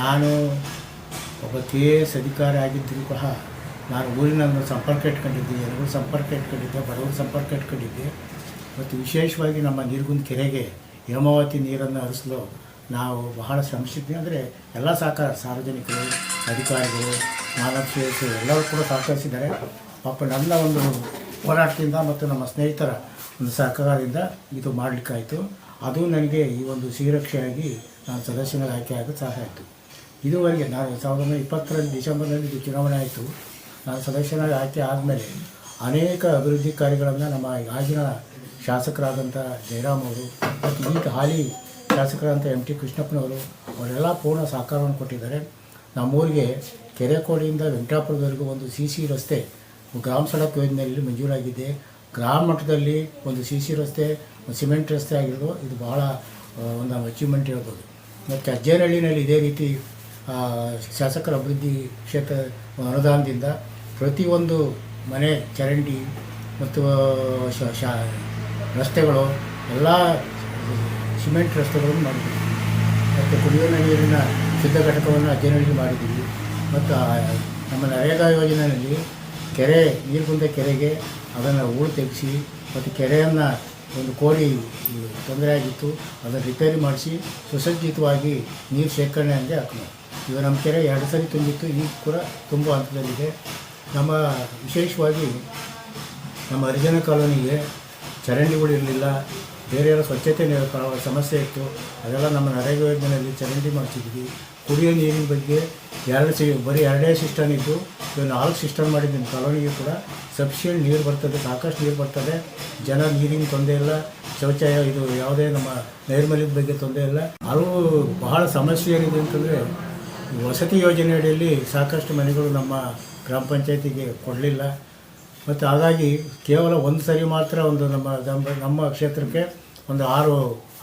ನಾನು ಒಬ್ಬ K A S ಅಧಿಕಾರಿ ಆಗಿದ್ದರೂ ಸಹ ನಾನು ಊರಿನ ಸಂಪರ್ಕ ಇಟ್ಕೊಂಡಿದ್ದೆ ಎಲ್ಲರೂ ಸಂಪರ್ಕ ಇಟ್ಕೊಂಡಿದ್ದೆ, ಬಡವರು ಸಂಪರ್ಕ ಇಟ್ಕೊಂಡಿದ್ದೆ. ಮತ್ತು ವಿಶೇಷವಾಗಿ ನಮ್ಮ ನೀರ್ಗುಂದ ಕೆರೆಗೆ ಹೇಮಾವತಿ ನೀರನ್ನು ಹರಿಸಲು ನಾವು ಬಹಳ ಶ್ರಮಿಸಿದ್ವಿ. ಅಂದರೆ ಎಲ್ಲ ಸಹಕಾರ ಸಾರ್ವಜನಿಕರು, ಅಧಿಕಾರಿಗಳು ನಾಲ್ಕು ಎಲ್ಲರೂ ಕೂಡ ಸಹಕರಿಸಿದ್ದಾರೆ. ಪಾಪ ನನ್ನ ಒಂದು ಹೋರಾಟದಿಂದ ಮತ್ತು ನಮ್ಮ ಸ್ನೇಹಿತರ ಒಂದು ಸಹಕಾರದಿಂದ ಇದು ಮಾಡಲಿಕ್ಕಾಯಿತು. ಅದು ನನಗೆ ಈ ಒಂದು ಶ್ರೀರಕ್ಷೆಯಾಗಿ ನಾನು ಸದಸ್ಯನಾಗಿ ಆಯ್ಕೆ ಆಗೋದು ಸಹಾಯ ಆಯಿತು. ಇದುವರೆಗೆ ನಾನು ಸಾವಿರದ ಒಂಬೈನೂರ ಇಪ್ಪತ್ತರಲ್ಲಿ ಡಿಸೆಂಬರ್ನಲ್ಲಿ ಇದು ಚುನಾವಣೆ ಆಯಿತು. ನಾನು ಸದಸ್ಯನಾಗಿ ಆಯ್ಕೆ ಆದಮೇಲೆ ಅನೇಕ ಅಭಿವೃದ್ಧಿ ಕಾರ್ಯಗಳನ್ನು ನಮ್ಮ ಆಗಿನ ಶಾಸಕರಾದಂಥ ಜಯರಾಮ್ ಅವರು ಮತ್ತು ಈಗ ಹಾಲಿ ಶಾಸಕರಾದಂಥ ಎಂ ಟಿ ಕೃಷ್ಣಪ್ಪನವರು ಅವರೆಲ್ಲ ಪೂರ್ಣ ಸಹಕಾರವನ್ನು ಕೊಟ್ಟಿದ್ದಾರೆ. ನಮ್ಮೂರಿಗೆ ಕೆರೆಕೋಡಿಯಿಂದ ವೆಂಕಟಾಪುರದವರೆಗೂ ಒಂದು ಸಿ ಸಿ ರಸ್ತೆ ಗ್ರಾಮ ಸಡಕ್ ಯೋಜನೆಯಲ್ಲಿ ಮಂಜೂರಾಗಿದೆ. ಗ್ರಾಮ ಮಟ್ಟದಲ್ಲಿ ಒಂದು ಸಿ ಸಿ ರಸ್ತೆ, ಸಿಮೆಂಟ್ ರಸ್ತೆ ಆಗಿರೋದು ಇದು ಬಹಳ ಒಂದು ಅಚೀವ್ಮೆಂಟ್ ಹೇಳ್ಬೋದು. ಮತ್ತು ಅಜ್ಜೇನಹಳ್ಳಿನಲ್ಲಿ ಇದೇ ರೀತಿ ಶಾಸಕರ ಅಭಿವೃದ್ಧಿ ಕ್ಷೇತ್ರ ಅನುದಾನದಿಂದ ಪ್ರತಿಯೊಂದು ಮನೆ, ಚರಂಡಿ ಮತ್ತು ರಸ್ತೆಗಳು, ಎಲ್ಲ ಸಿಮೆಂಟ್ ರಸ್ತೆಗಳನ್ನು ಮಾಡಿದ್ದೀವಿ. ಮತ್ತು ಕುಡಿಯುವ ನೀರಿನ ಶುದ್ಧ ಘಟಕವನ್ನು ಅಧ್ಯಯನಗಳಿಗೆ ಮಾಡಿದ್ದೀವಿ. ಮತ್ತು ನಮ್ಮ ನರೇಗಾ ಯೋಜನೆಯಲ್ಲಿ ಕೆರೆ ನೀರು ಬಂದ ಕೆರೆಗೆ ಅದನ್ನು ಹೂಳು ತೆಗೆಸಿ ಮತ್ತು ಕೆರೆಯನ್ನು ಒಂದು ಕೋಡಿ ತೊಂದರೆ ಆಗಿತ್ತು, ಅದನ್ನು ರಿಪೇರಿ ಮಾಡಿಸಿ ಸುಸಜ್ಜಿತವಾಗಿ ನೀರು ಶೇಖರಣೆ ಅಂದರೆ ಹಾಕೋಣ ಈಗ ನಮ್ಮ ಕೆರೆ ಎರಡು ಸರಿ ತುಂಬಿತ್ತು, ಈಗ ಕೂಡ ತುಂಬುವ ಹಂತದಲ್ಲಿದೆ. ನಮ್ಮ ವಿಶೇಷವಾಗಿ ನಮ್ಮ ಹರಿಜನ ಕಾಲೋನಿಗೆ ಚರಂಡಿಗಳು ಇರಲಿಲ್ಲ, ಬೇರೆ ಸ್ವಚ್ಛತೆ ನಿ- ಸಮಸ್ಯೆ ಇತ್ತು, ಅದೆಲ್ಲ ನಮ್ಮ ನರೇಗ ಯೋಜನೆಯಲ್ಲಿ ಚರಂಡಿ ಮಾಡಿಸಿದ್ವಿ. ಕುಡಿಯೋ ನೀರಿನ ಬಗ್ಗೆ ಎರಡು ಸಿ, ಬರೀ ಎರಡೇ ಸಿಸ್ಟಮ್ ಇದ್ದು, ಇವಾಗ ನಾಲ್ಕು ಸಿಸ್ಟಮ್ ಮಾಡಿದ್ದೀನಿ. ಕಾಲೋನಿಗೆ ಕೂಡ ಸಫಿಷಿಯೆಂಟ್ ನೀರು ಬರ್ತದೆ, ಸಾಕಷ್ಟು ನೀರು ಬರ್ತದೆ. ಜನ ನೀರಿನ ತೊಂದರೆ ಇಲ್ಲ ಶೌಚಾಲಯ ಇದು ಯಾವುದೇ ನಮ್ಮ ನೈರ್ಮಲ್ಯದ ಬಗ್ಗೆ ತೊಂದರೆ ಇಲ್ಲ. ಅದು ಬಹಳ ಸಮಸ್ಯೆ ಏನಿದೆ ಅಂತಂದರೆ ವಸತಿ ಯೋಜನೆ ಅಡಿಯಲ್ಲಿ ಸಾಕಷ್ಟು ಮನೆಗಳು ನಮ್ಮ ಗ್ರಾಮ ಪಂಚಾಯತಿಗೆ ಕೊಡಲಿಲ್ಲ. ಮತ್ತು ಹಾಗಾಗಿ ಕೇವಲ ಒಂದು ಸರಿ ಮಾತ್ರ ಒಂದು ನಮ್ಮ ನಮ್ಮ ಕ್ಷೇತ್ರಕ್ಕೆ ಒಂದು ಆರು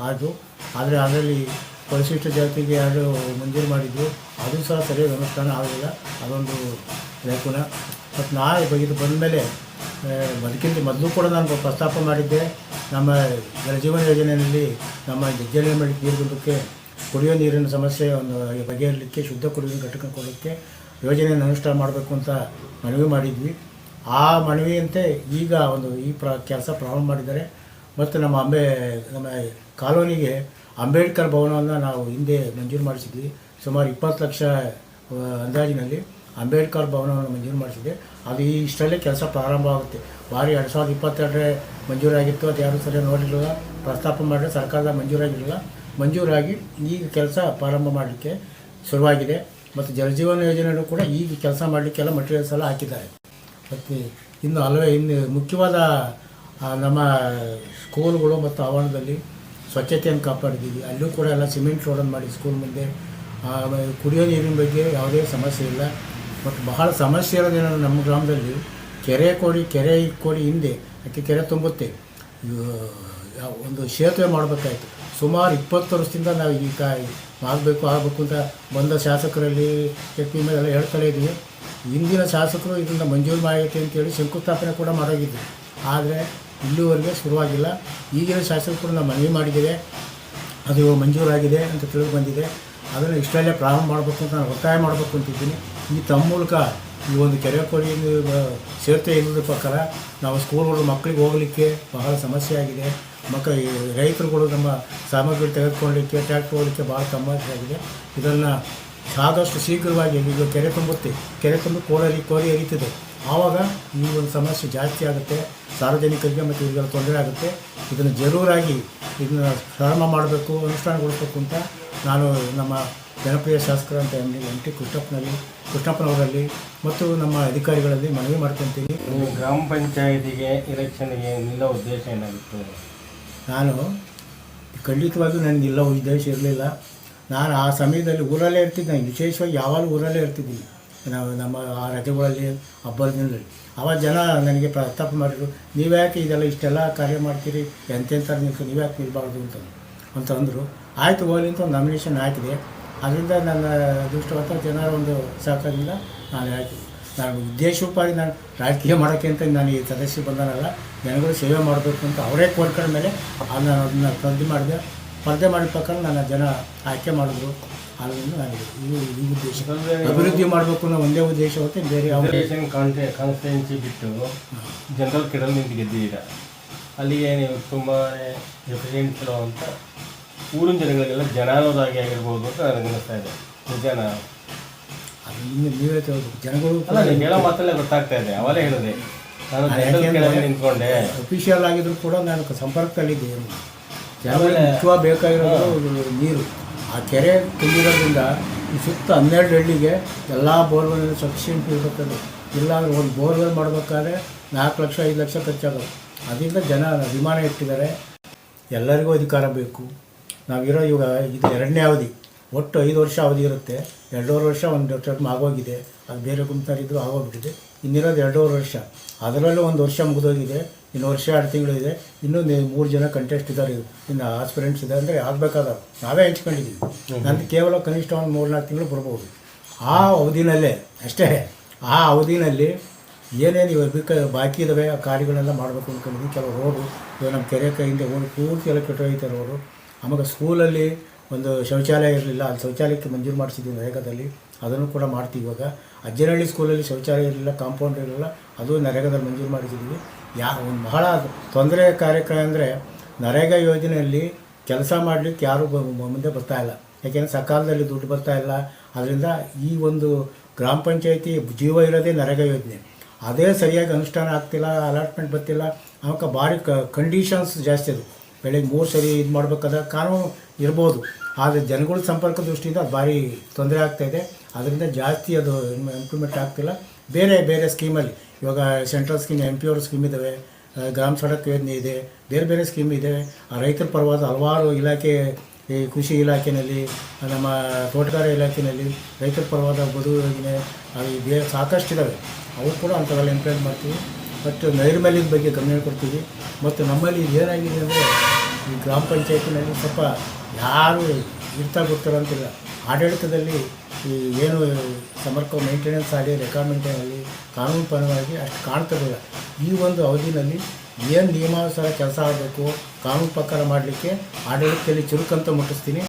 ಆದವು. ಆದರೆ ಅದರಲ್ಲಿ ಪರಿಶಿಷ್ಟ ಜಾತಿಗೆ ಯಾರು ಮಂಜೂರು ಮಾಡಿದ್ದು ಅದು ಸಹ ಸರಿಯಾಗಿ ಅನುಷ್ಠಾನ ಆಗಲಿಲ್ಲ. ಅದೊಂದು ಲೇಖನ ಮತ್ತು ನಾಳೆ ಇದು ಬಂದ ಮೇಲೆ ಬದುಕಿಂದ ಮೊದಲು ಕೂಡ ನಾನು ಪ್ರಸ್ತಾಪ ಮಾಡಿದ್ದೆ, ನಮ್ಮ ಜಲಜೀವನ ಯೋಜನೆಯಲ್ಲಿ ನಮ್ಮ ಜಜ್ಜಲಮಳ್ಳಿ ನೀರುಗುಂದಕ್ಕೆ ಕುಡಿಯೋ ನೀರಿನ ಸಮಸ್ಯೆ ಒಂದು ಬಗೆಹರಲಿಕ್ಕೆ ಶುದ್ಧ ಕುಡಿಯೋ ಘಟಕ ಕೊಡೋಕ್ಕೆ ಯೋಜನೆಯನ್ನು ಅನುಷ್ಠಾನ ಮಾಡಬೇಕು ಅಂತ ಮನವಿ ಮಾಡಿದ್ವಿ. ಆ ಮನವಿಯಂತೆ ಈಗ ಒಂದು ಈ ಪ್ರ, ಕೆಲಸ ಪ್ರಾರಂಭ ಮಾಡಿದ್ದಾರೆ. ಮತ್ತು ನಮ್ಮ ಅಂಬೆ, ನಮ್ಮ ಕಾಲೋನಿಗೆ ಅಂಬೇಡ್ಕರ್ ಭವನವನ್ನು ನಾವು ಹಿಂದೆ ಮಂಜೂರು ಮಾಡಿಸಿದ್ವಿ. ಸುಮಾರು ಇಪ್ಪತ್ತು ಲಕ್ಷ ಅಂದಾಜಿನಲ್ಲಿ ಅಂಬೇಡ್ಕರ್ ಭವನವನ್ನು ಮಂಜೂರು ಮಾಡಿಸಿದೆ. ಅದು ಈ ಇಷ್ಟರಲ್ಲೇ ಕೆಲಸ ಪ್ರಾರಂಭ ಆಗುತ್ತೆ. ಬಾರಿ ಎರಡು ಸಾವಿರದ ಇಪ್ಪತ್ತೆರಡರೇ ಮಂಜೂರಾಗಿತ್ತು. ಅದು ಯಾರು ಸರಿ ನೋಡಿರಲಿಲ್ಲ ಪ್ರಸ್ತಾಪ ಮಾಡಿದ್ರೆ ಸರ್ಕಾರದ ಮಂಜೂರಾಗಿರಲಿಲ್ಲ ಮಂಜೂರಾಗಿ ಈಗ ಕೆಲಸ ಪ್ರಾರಂಭ ಮಾಡಲಿಕ್ಕೆ ಶುರುವಾಗಿದೆ. ಮತ್ತು ಜಲಜೀವನ ಯೋಜನೆಯನ್ನು ಕೂಡ ಈಗ ಕೆಲಸ ಮಾಡಲಿಕ್ಕೆಲ್ಲ ಮಟೀರಿಯಲ್ಸ್ ಎಲ್ಲ ಹಾಕಿದ್ದಾರೆ. ಮತ್ತು ಇನ್ನು ಹಲವೇ, ಇನ್ನು ಮುಖ್ಯವಾದ ನಮ್ಮ ಸ್ಕೂಲ್ಗಳು ಮತ್ತು ಆವರಣದಲ್ಲಿ ಸ್ವಚ್ಛತೆಯನ್ನು ಕಾಪಾಡಿದ್ದೀವಿ. ಅಲ್ಲೂ ಕೂಡ ಎಲ್ಲ ಸಿಮೆಂಟ್ ರೋಡನ್ನು ಮಾಡಿ ಸ್ಕೂಲ್ ಮುಂದೆ. ಕುಡಿಯೋ ನೀರಿನ ಬಗ್ಗೆ ಯಾವುದೇ ಸಮಸ್ಯೆ ಇಲ್ಲ. ಮತ್ತು ಬಹಳ ಸಮಸ್ಯೆ ಇರೋದೇನೋ ನಮ್ಮ ಗ್ರಾಮದಲ್ಲಿ ಕೆರೆ ಕೋಡಿ ಕೆರೆ ಕೋಡಿ ಹಿಂದೆ, ಅದಕ್ಕೆ ಕೆರೆ ತುಂಬುತ್ತೆ. ಒಂದು ಸೇತುವೆ ಮಾಡಬೇಕಾಯ್ತು. ಸುಮಾರು ಇಪ್ಪತ್ತು ವರ್ಷದಿಂದ ನಾವು ಈ ಕಾಯಿ ಆಗಬೇಕು ಆಗಬೇಕು ಅಂತ ಬಂದ ಶಾಸಕರಲ್ಲಿ ಕೆಪಿ ಪಿ ಮೇಲೆ ಎಲ್ಲ ಹೇಳ್ತಾನೆ ಇದ್ವಿ. ಹಿಂದಿನ ಶಾಸಕರು ಇದನ್ನು ಮಂಜೂರು ಮಾಡೈತೆ ಅಂತೇಳಿ ಶಂಕುಸ್ಥಾಪನೆ ಕೂಡ ಮಾಡೋಗಿದ್ವಿ. ಆದರೆ ಇಲ್ಲಿವರೆಗೆ ಶುರುವಾಗಿಲ್ಲ. ಈಗಿನ ಶಾಸಕರು ನಾವು ಮನವಿ ಮಾಡಿದ್ದೇವೆ ಅದು ಮಂಜೂರಾಗಿದೆ ಅಂತ ತಿಳಿದು ಬಂದಿದೆ. ಅದನ್ನು ಇಷ್ಟರಲ್ಲೇ ಪ್ರಾರಂಭ ಮಾಡಬೇಕು ಅಂತ ನಾನು ಒತ್ತಾಯ ಮಾಡಬೇಕು ಅಂತಿದ್ದೀನಿ. ಈ ತಮ್ಮ ಮೂಲಕ ಈ ಒಂದು ಕೆರೆ ಕೊಡಿ ಸೇರ್ತೆ ಇಲ್ಲದ ಪ್ರಕಾರ ನಾವು ಸ್ಕೂಲ್ಗಳು, ಮಕ್ಕಳಿಗೆ ಹೋಗಲಿಕ್ಕೆ ಬಹಳ ಸಮಸ್ಯೆ ಆಗಿದೆ. ಮಕ್ಕಳು ರೈತರುಗಳು ನಮ್ಮ ಸಾಮಗ್ರಿ ತೆಗೆದುಕೊಳ್ಳಲಿಕ್ಕೆ, ಟ್ರ್ಯಾಕ್ಟರ್ ಹೋಗಲಿಕ್ಕೆ ಭಾಳ ಸಮಸ್ಯೆ ಆಗಿದೆ. ಇದನ್ನು ಆದಷ್ಟು ಶೀಘ್ರವಾಗಿ ಈಗ ಕೆರೆ ತುಂಬುತ್ತೆ. ಕೆರೆ ತುಂಬ ಕೋಡಲಿ ಕೋರಿ ಹರಿತದೆ ಆವಾಗ ಈ ಒಂದು ಸಮಸ್ಯೆ ಜಾಸ್ತಿ ಆಗುತ್ತೆ ಸಾರ್ವಜನಿಕರಿಗೆ ಮತ್ತು ಇವರಿಗೆಲ್ಲ ತೊಂದರೆ ಆಗುತ್ತೆ ಇದನ್ನು ಜರೂರಾಗಿ ಇದನ್ನು ಪ್ರಾರಂಭ ಮಾಡಬೇಕು ಅನುಷ್ಠಾನಗೊಳಿಸಬೇಕು ಅಂತ ನಾನು ನಮ್ಮ ಜನಪ್ರಿಯ ಶಾಸಕರಂತ ಎಂ ಡಿ ಎಂ ಟಿ ಕೃಷ್ಣಪ್ಪನಲ್ಲಿ ಕೃಷ್ಣಪ್ಪನವರಲ್ಲಿ ಮತ್ತು ನಮ್ಮ ಅಧಿಕಾರಿಗಳಲ್ಲಿ ಮನವಿ ಮಾಡ್ಕೊತೀನಿ. ಗ್ರಾಮ ಪಂಚಾಯತಿಗೆ ಇಲೆಕ್ಷನ್ಗೆ ನಿಲ್ಲೋ ಉದ್ದೇಶ ಏನಾಗಿತ್ತು? ನಾನು ಖಂಡಿತವಾಗಿಯೂ ನನಗೆ ಇಲ್ಲ ಉದ್ದೇಶ ಇರಲಿಲ್ಲ. ನಾನು ಆ ಸಮಯದಲ್ಲಿ ಊರಲ್ಲೇ ಇರ್ತಿದ್ದೆ ನಾನು ವಿಶೇಷವಾಗಿ ಯಾವಾಗಲೂ ಊರಲ್ಲೇ ಇರ್ತಿದ್ದೀನಿ. ನಾವು ನಮ್ಮ ಆ ರಜೆಗಳಲ್ಲಿ ಹಬ್ಬದ ದಿನದಲ್ಲಿ. ಆವಾಗ ಜನ ನನಗೆ ಪ್ರಸ್ತಾಪ ಮಾಡಿದ್ರು, ನೀವ್ಯಾಕೆ ಇದೆಲ್ಲ ಇಷ್ಟೆಲ್ಲ ಕಾರ್ಯ ಮಾಡ್ತೀರಿ? ಎಂತೆಂಥ ನೀವು ನೀವ್ಯಾಕೆ ನಿಲ್ಬಾರ್ದು? ಅಂತ. ಅಂತ ಅಂದರು. ಆಯಿತು ಹೋಗಲಿ ಅಂತ ಒಂದು ನಾಮಿನೇಷನ್ ಹಾಕಿದೆ. ಅದರಿಂದ ನನ್ನ ಅದೃಷ್ಟವಂತ ಜನರ ಒಂದು ಸಹಕಾರದಿಂದ ನಾನು ಹಾಕಿ ನಾನು ಉದ್ದೇಶೋಪಾಗಿ ನಾನು ರಾಜಕೀಯ ಮಾಡೋಕ್ಕೆ ಅಂತ ನಾನು ಈ ಸದಸ್ಯ ಬಂದನಲ್ಲ, ಜನಗಳು ಸೇವೆ ಮಾಡಬೇಕು ಅಂತ ಅವರೇ ಕೋರ್ಕೊಂಡ ಮೇಲೆ ನಾನು ಅದನ್ನು ಸ್ಪರ್ಧೆ ಮಾಡಿದೆ. ಸ್ಪರ್ಧೆ ಮಾಡಿದ ಪ್ರಕಾರ ನನ್ನ ಜನ ಆಯ್ಕೆ ಮಾಡಿದ್ರು. ಆದ್ದರಿಂದ ನಾನು ಇದು ಈ ಉದ್ದೇಶ. ಅಭಿವೃದ್ಧಿ ಮಾಡಬೇಕು ಅನ್ನೋ ಒಂದೇ ಉದ್ದೇಶ ಹೊತ್ತೆ ಬೇರೆ ಯಾವ ಕಾನ್ಸ್ಟಿಟ್ಯೂನ್ಸಿ ಬಿಟ್ಟು ಜನರಲ್ ಕೆಡಲ್ ನಿಂತು ಗೆದ್ದಿದ್ದೀರ ಅಲ್ಲಿಗೆ ನೀವು ತುಂಬಾ ರೆಪ್ರೆಸೆಂಟ್ ಅಂತ ಊರಿನ ಜನಗಳಿಗೆಲ್ಲ ಜನಾನುರಾಗಿ ಆಗಿರ್ಬೋದು ಅಂತ ನನಗೆ ಅನ್ನಿಸ್ತಾ ಇದೆ. ನಿಜನ? ಅದು ಇನ್ನು ನೀವೇ ಕೇಳಬೇಕು. ಜನಗಳು ಅಲ್ಲ ನೀವು ಹೇಳೋ ಮಾತಲ್ಲೇ ಗೊತ್ತಾಗ್ತಾ ಇದೆ. ಅವಲೇ ಹೇಳಿದೆ. ನಾನು ನಿಂತ್ಕೊಂಡೆ. ಅಫಿಷಿಯಲ್ ಆಗಿದ್ರು ಕೂಡ ನಾನು ಸಂಪರ್ಕದಲ್ಲಿದ್ದೆ ಜನಗಳಿಗೆ ಮುಖ್ಯವಾಗಿ ಬೇಕಾಗಿರೋದು ನೀರು. ಆ ಕೆರೆ ತುಂಬಿರೋದ್ರಿಂದ ಈ ಸುತ್ತ ಹನ್ನೆರಡು ಹಳ್ಳಿಗೆ ಎಲ್ಲ ಬೋರ್ವೆಲ್ ಸಫಿಷಿಯೆಂಟ್ ಇರ್ಬೇಕದು ಇಲ್ಲ ಅಂದ್ರೆ ಒಂದು ಬೋರ್ವೆಲ್ ಮಾಡಬೇಕಾದ್ರೆ ನಾಲ್ಕು ಲಕ್ಷ ಐದು ಲಕ್ಷ ಖರ್ಚಾಗೋದು ಅದರಿಂದ ಜನ ಅಭಿಮಾನ ಇಟ್ಟಿದ್ದಾರೆ. ಎಲ್ಲರಿಗೂ ಅಧಿಕಾರ ಬೇಕು. ನಾವಿರೋ ಇವಾಗ ಇದು ಎರಡನೇ ಅವಧಿ. ಒಟ್ಟು ಐದು ವರ್ಷ ಅವಧಿ ಇರುತ್ತೆ. ಎರಡೂವರೆ ವರ್ಷ ಒಂದು ವರ್ಷ ಆಗೋಗಿದೆ. ಅದು ಬೇರೆ ಗುಂಪಿನವರಿದ್ರು ಆಗೋಗ್ಬಿಟ್ಟಿದೆ. ಇನ್ನಿರೋದು ಎರಡೂವರೆ ವರ್ಷ. ಅದರಲ್ಲೂ ಒಂದು ವರ್ಷ ಮುಗಿದೋಗಿದೆ. ಇನ್ನು ವರ್ಷ ಎರಡು ತಿಂಗಳು ಇದೆ. ಇನ್ನೂ ಮೂರು ಜನ ಕಂಟೆಸ್ಟ್ ಇದ್ದಾರೆ. ಇನ್ನು ಆಸ್ಪಿರೆಂಟ್ಸ್ ಇದೆ ಅಂದರೆ ಆಗಬೇಕಾದ ನಾವೇ ಹಂಚ್ಕೊಂಡಿದ್ದೀವಿ. ನಂದು ಕೇವಲ ಕನಿಷ್ಠ ಒಂದು ಮೂರು ನಾಲ್ಕು ತಿಂಗಳು ಬರ್ಬೋದು ಆ ಅವಧಿನಲ್ಲೇ ಅಷ್ಟೇ ಆ ಅವಧಿನಲ್ಲಿ ಏನೇನು ಇವಾಗ ಬೇಕಾ ಬಾಕಿ ಇದ್ದಾವೆ ಆ ಕಾರ್ಯಗಳೆಲ್ಲ ಮಾಡಬೇಕು ಅಂದ್ಕೊಂಡಿದ್ವಿ ಕೆಲವು ರೋಡು ಇವಾಗ ನಮ್ಮ ಕೆರೆ ಕೈಯಿಂದ ಓಡಿ ಪೂರ್ತಿ ಎಲ್ಲ ಕೆಟ್ಟೋಗ್ತಾರೆ ರೋಡು. ಆಮೇಲೆ ಸ್ಕೂಲಲ್ಲಿ ಒಂದು ಶೌಚಾಲಯ ಇರಲಿಲ್ಲ. ಅಲ್ಲಿ ಶೌಚಾಲಯಕ್ಕೆ ಮಂಜೂರು ಮಾಡಿಸಿದ್ದೀವಿ ನರೇಗಾದಲ್ಲಿ. ಅದನ್ನು ಕೂಡ ಮಾಡ್ತೀವಿ. ಇವಾಗ ಅಜ್ಜನಹಳ್ಳಿ ಸ್ಕೂಲಲ್ಲಿ ಶೌಚಾಲಯ ಇರಲಿಲ್ಲ ಕಾಂಪೌಂಡ್ ಇರಲಿಲ್ಲ, ಅದು ನರೇಗಾದಲ್ಲಿ ಮಂಜೂರು ಮಾಡಿಸಿದ್ದೀವಿ ಯಾ, ಒಂದು ಬಹಳ ತೊಂದರೆ ಕಾರ್ಯಕ್ರಮ ಅಂದರೆ ನರೇಗಾ ಯೋಜನೆಯಲ್ಲಿ ಕೆಲಸ ಮಾಡಲಿಕ್ಕೆ ಯಾರೂ ಮುಂದೆ ಬರ್ತಾ ಇಲ್ಲ. ಯಾಕೆಂದರೆ ಸಕಾಲದಲ್ಲಿ ದುಡ್ಡು ಬರ್ತಾ ಇಲ್ಲ. ಅದರಿಂದ ಈ ಒಂದು ಗ್ರಾಮ ಪಂಚಾಯತಿ ಜೀವ ಇರೋದೇ ನರೇಗಾ ಯೋಜನೆ. ಅದೇ ಸರಿಯಾಗಿ ಅನುಷ್ಠಾನ ಆಗ್ತಿಲ್ಲ ಅಲಾಟ್ಮೆಂಟ್ ಬರ್ತಿಲ್ಲ. ಆಮೇಲೆ ಭಾರಿ ಕಂಡೀಷನ್ಸ್ ಜಾಸ್ತಿ ಅದು. ಬೆಳಗ್ಗೆ ಮೂರು ಸರಿ ಇದು ಮಾಡಬೇಕಾದ್ರೆ ಕಾನೂನು ಇರ್ಬೋದು. ಆದರೆ ಜನಗಳ ಸಂಪರ್ಕ ದೃಷ್ಟಿಯಿಂದ ಅದು ಭಾರಿ ತೊಂದರೆ ಆಗ್ತಾಯಿದೆ ಅದರಿಂದ ಜಾಸ್ತಿ ಅದು ಇಂಪ್ರೂವ್ಮೆಂಟ್ ಆಗ್ತಿಲ್ಲ. ಬೇರೆ ಬೇರೆ ಸ್ಕೀಮಲ್ಲಿ ಇವಾಗ ಸೆಂಟ್ರಲ್ ಸ್ಕೀಮ್ ಎಂ ಪಿ ಅವ್ರ ಸ್ಕೀಮ್ ಇದ್ದಾವೆ ಗ್ರಾಮ ಸಡಕ್ ಯೋಜನೆ ಇದೆ. ಬೇರೆ ಬೇರೆ ಸ್ಕೀಮ್ ಇದೆ. ಆ, ರೈತರ ಪರವಾದ ಹಲವಾರು ಇಲಾಖೆ, ಈ ಕೃಷಿ ಇಲಾಖೆಯಲ್ಲಿ ನಮ್ಮ ತೋಟಗಾರ ಇಲಾಖೆಯಲ್ಲಿ ರೈತರ ಪರವಾದ ಬದುಕು ಯೋಜನೆ ಬೇರೆ ಸಾಕಷ್ಟು ಇದ್ದಾವೆ ಅವರು ಕೂಡ ಅಂಥವೆಲ್ಲ ಇಂಪ್ಲಿಮೆಂಟ್ ಮಾಡ್ತೀವಿ. ಬಟ್ ನೈರ್ಮಲ್ಯದ ಬಗ್ಗೆ ಗಮನ ಕೊಡ್ತೀವಿ. ಮತ್ತು ನಮ್ಮಲ್ಲಿ ಏನಾಗಿದೆ ಅಂದರೆ ಈ ಗ್ರಾಮ ಪಂಚಾಯತಿನಲ್ಲಿ ಸ್ವಲ್ಪ ಯಾರು ಇರ್ತಾ ಗೊತ್ತಿರೋ ಅಂತಿಲ್ಲ ಆಡಳಿತದಲ್ಲಿ ಈ ಏನು ಸಮರ್ಕ ಮೇಂಟೆನೆನ್ಸ್ ಆಗಲಿ ರೆಕಾರ್ಡ್ ಆಗಲಿ ಕಾನೂನು ಪರವಾಗಿ ಅಷ್ಟು ಕಾಣ್ತಿರಲಿಲ್ಲ ಈ ಒಂದು ಅವಧಿನಲ್ಲಿ ಏನು ನಿಯಮಾನುಸಾರ ಕೆಲಸ ಆಗಬೇಕು, ಕಾನೂನು ಪ್ರಕಾರ ಮಾಡಲಿಕ್ಕೆ ಆಡಳಿತದಲ್ಲಿ ಚುರುಕಂತ ಮುಟ್ಟಿಸ್ತೀನಿ.